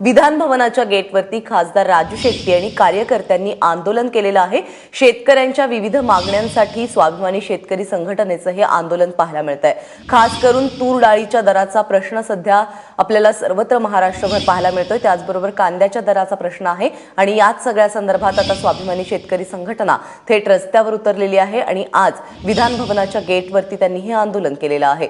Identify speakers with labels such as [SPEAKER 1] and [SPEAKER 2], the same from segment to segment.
[SPEAKER 1] विधान भवनाच्या गेटवरती खासदार राजू शेट्टी आणि कार्यकर्त्यांनी आंदोलन केलेलं आहे. शेतकऱ्यांच्या विविध मागण्यांसाठी स्वाभिमानी शेतकरी संघटनेचं हे आंदोलन पाहायला मिळत आहे खास करून तूर डाळीच्या दराचा प्रश्न सध्या आपल्याला सर्वत्र महाराष्ट्रभर पाहायला मिळतोय. त्याचबरोबर कांद्याच्या दराचा प्रश्न आहे आणि याच सगळ्या संदर्भात आता स्वाभिमानी शेतकरी संघटना थेट रस्त्यावर उतरलेली आहे आणि आज विधान भवनाच्या गेटवरती त्यांनी हे आंदोलन केलेलं आहे.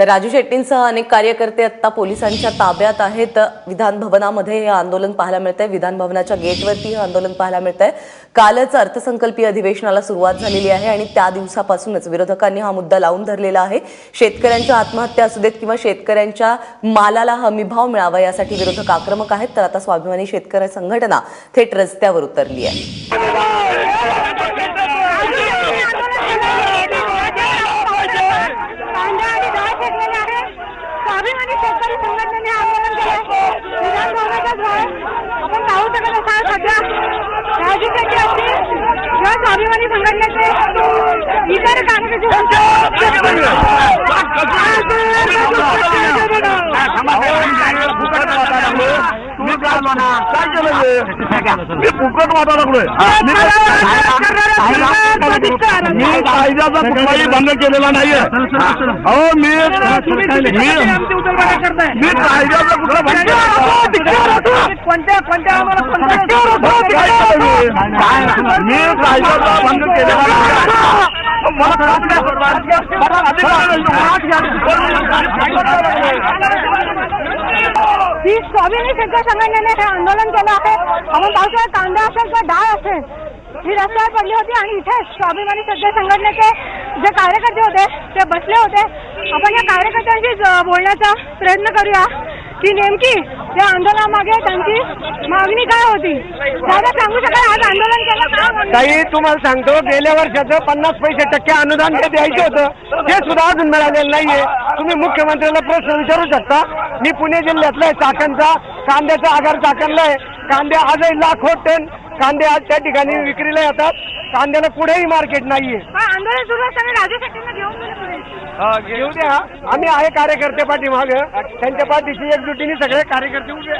[SPEAKER 1] तर राजू शेट्टींसह अनेक कार्यकर्ते आता पोलिसांच्या ताब्यात आहेत. विधान भवनामध्ये हे आंदोलन पाहायला मिळतंय. विधान भवनाच्या गेटवरती हे आंदोलन पाहायला मिळतंय. कालच अर्थसंकल्पीय अधिवेशनाला सुरुवात झालेली आहे आणि त्या दिवसापासूनच विरोधकांनी हा मुद्दा लावून धरलेला आहे. शेतकऱ्यांच्या आत्महत्या असू देत किंवा शेतकऱ्यांच्या मालाला हमीभाव मिळावा यासाठी विरोधक आक्रमक आहेत. तर आता स्वाभिमानी शेतकरी संघटना थेट रस्त्यावर उतरली आहे
[SPEAKER 2] कांदा आणि डाळ फेकलेले आहे स्वाभिमानी शेतकरी संघटनेने आंदोलन केलं. विधान भवनाच्या आपण पाहू शकत असाल सध्या राजू शेट्टी असतील किंवा स्वाभिमानी संघटनेचे इतर कार्यकर्ते
[SPEAKER 3] मी काय काय केलं मी? मी फुकट वाटा लागलोय. मी कायद्याचा कुठलाही भंग केलेला नाहीये. हो मी मी कायद्याचा कुठला भंग? मी कायद्याचा भंग केलेला नाही
[SPEAKER 2] ही स्वाभिमानी शेतकरी संघटनेने हे आंदोलन केलं आहे आपण पाहू शकतो कांदा असेल किंवा डाळ असेल ही रस्त्यावर पडली होती आणि इथे स्वाभिमानी शेतकरी संघटनेचे जे कार्यकर्ते होते ते बसले होते. आपण या कार्यकर्त्यांशी बोलण्याचा प्रयत्न करूया. की नेमकी या आंदोलनामागे त्यांची मागणी काय होती? दादा सांगू शकाल आज आंदोलन केलं का?
[SPEAKER 4] ताई तुम्हाला सांगतो गेल्या वर्षाचं पन्नास पैसे टक्के अनुदान हे द्यायचं होतं. ते सुद्धा अजून मिळालेलं नाहीये. तुम्ही मुख्यमंत्र्यांना प्रश्न विचारू शकता. मी पुणे जिल्ह्यातला आहे चाकणचा. कांद्याचा आगार चाकणला आहे. कांदे आजही लाखो टन कांदे आज त्या ठिकाणी विक्रीला येतात. कांद्याला कुठेही मार्केट नाहीये.
[SPEAKER 2] हा, आंदोलन सुरू असताना
[SPEAKER 4] येऊ द्या. आम्ही आहे कार्यकर्ते पाठीमाग. त्यांच्या पाठीशी एकजुटीने सगळे कार्यकर्ते उभे